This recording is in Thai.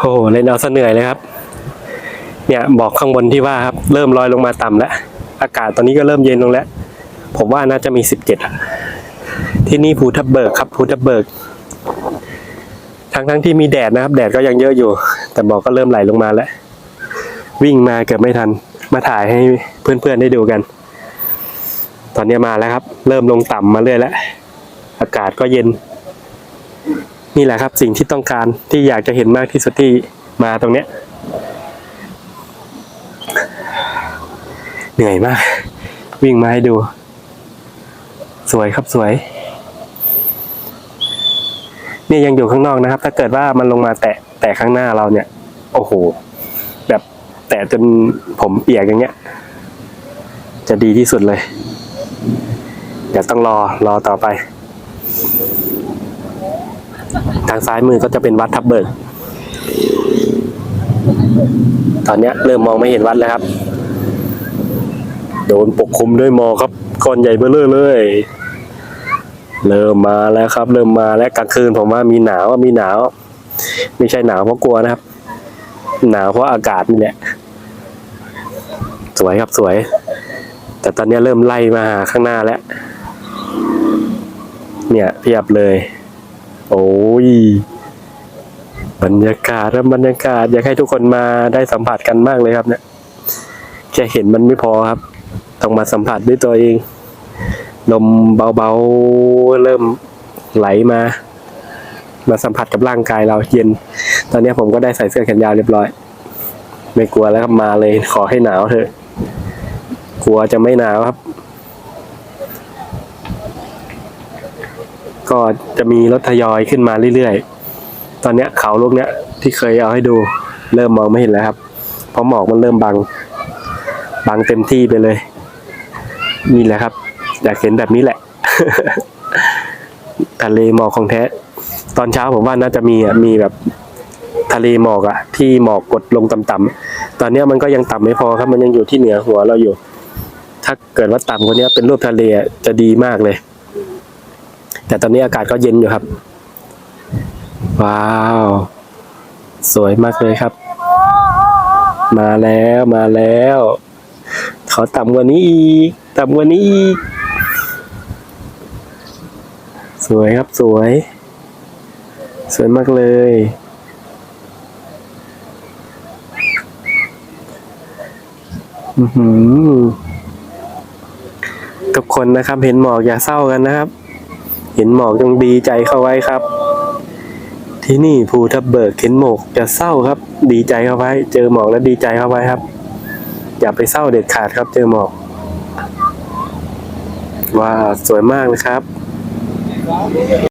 โอ้เล่นเอาซะเหนื่อยเลยครับ เนี่ยบอกข้างบนที่ว่าครับ เริ่มลอยลงมาต่ำแล้ว อากาศตอนนี้ก็เริ่มเย็นลงแล้ว ผมว่าน่าจะมีสิบเจ็ดที่นี่ภูทับเบิกครับภูทับเบิก ทั้งทั้งที่มีแดดนะครับ แดดก็ยังเยอะอยู่ แต่บอกก็เริ่มไหลลงมาแล้ว วิ่งมาเกือบไม่ทัน มาถ่ายให้เพื่อนๆได้ดูกัน ตอนนี้มาแล้วครับ เริ่มลงต่ำมาเรื่อยแล้ว อากาศก็เย็น นี่แหละครับสิ่งที่ต้องการที่อยากจะเห็นมากที่สุดที่มาตรงเนี้ย เหนื่อยมาก วิ่งมาให้ดู สวยครับสวยเนี่ยยังอยู่ข้างนอกนะครับ ถ้าเกิดว่ามันลงมาแตะแตะข้างหน้าเราเนี่ย โอ้โห แบบแตะจนผมเปียกอย่างเงี้ย จะดีที่สุดเลย เดี๋ยวต้องรอรอต่อไป ทางซ้ายมือก็จะเป็นวัดทับเบิก ตอนนี้เริ่มมองไม่เห็นวัดแล้วครับ โดนปกคลุมด้วยหมอกครับก้อนใหญ่เบ้อเร่อเลย เริ่มมาแล้วครับ เริ่มมาแล้วกลางคืนผมว่ามีหนาวมีหนาว ไม่ใช่หนาวเพราะกลัวนะครับ หนาวเพราะอากาศนี่แหละ สวยครับสวย แต่ตอนนี้เริ่มไล่มาหาข้างหน้าแล้ว เนี่ยเพียบเลย โอ้ยบรรยากาศครับบรรยากาศอยากให้ทุกคนมาได้สัมผัสกันมากเลยครับ เนี่ยแค่เห็นมันไม่พอครับ ต้องมาสัมผัสด้วยตัวเอง ลมเบาๆเริ่มไหลมา มาสัมผัสกับร่างกายเราเย็น ตอนนี้ผมก็ได้ใส่เสื้อแขนยาวเรียบร้อย ไม่กลัวแล้วครับมาเลยขอให้หนาวเถอะ กลัวจะไม่หนาวครับ ก็จะมีรถทยอยขึ้นมาเรื่อยๆ ตอนเนี้ยเขาลูกเนี้ยที่เคยเอาให้ดูเริ่มมองไม่เห็นแล้วครับ เพราะหมอกมันเริ่มบัง บังเต็มที่ไปเลย นี่แหละครับ อยากเห็นแบบนี้แหละ ทะเลหมอกของแท้ ตอนเช้าผมว่าน่าจะมีอะมีแบบทะเลหมอกอะที่หมอกกดลงต่ำๆตอนเนี้ยมันก็ยังต่ำไม่พอครับมันยังอยู่ที่เหนือหัวเราอยู่ ถ้าเกิดว่าต่ำกว่านี้เป็นรูปทะเลจะดีมากเลย แต่ตอนนี้อากาศก็เย็นอยู่ครับ ว้าว สวยมากเลยครับ มาแล้วมาแล้วเขอต่ำกว่านี้อีกต่ำกว่านี้อีกสวยครับสวย สวยมากเลยอือหือทุกคนนะครับเห็นหมอกอย่าเศร้ากันนะครับ เห็นหมอกจงดีใจเข้าไว้ครับ ที่นี่ภูทับเบิกเห็นหมอกจะเศร้าครับ ดีใจเข้าไว้ เจอหมอกแล้วดีใจเข้าไว้ครับ อย่าไปเศร้าเด็ดขาดครับ เจอหมอกว้าสวยมากนะครับ